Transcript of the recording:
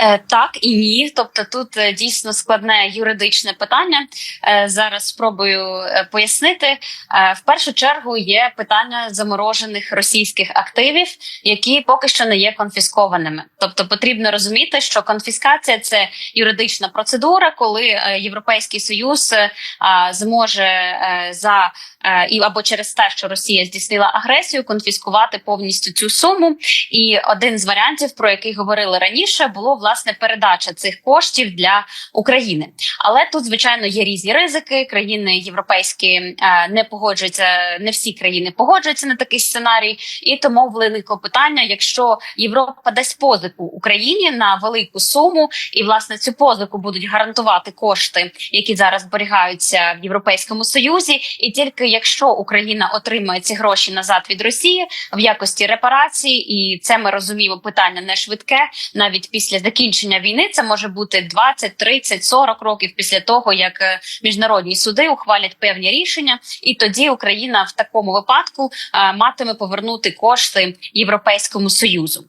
Е, Так і ні. Тобто, тут е, дійсно складне юридичне питання. Е, Зараз спробую пояснити. В першу чергу є питання заморожених російських активів, які поки що не є конфіскованими. Тобто, потрібно розуміти, що конфіскація це юридична процедура, коли Європейський Союз зможе за і або через те, що Росія здійснила агресію, конфіскувати повністю цю суму. І один з варіантів, про який говорили раніше, було власне передача цих коштів для України. Але тут, звичайно, є різні ризики. Країни європейські е, не погоджуються, не всі країни погоджуються на такий сценарій, і тому виникло питання: якщо Європа дасть позику Україні на велику суму, і власне цю позику будуть гарантувати кошти, які зараз зберігаються в Європейському Союзі, і тільки якщо Україна отримає ці гроші назад від Росії в якості репарації, і це ми розуміємо питання не швидке, навіть після закінчення війни це може бути 20, 30, 40 років після того, як е, міжнародні суди ухвалять певні рішення, і тоді Україна в такому випадку е, матиме повернути кошти Європейському союзу.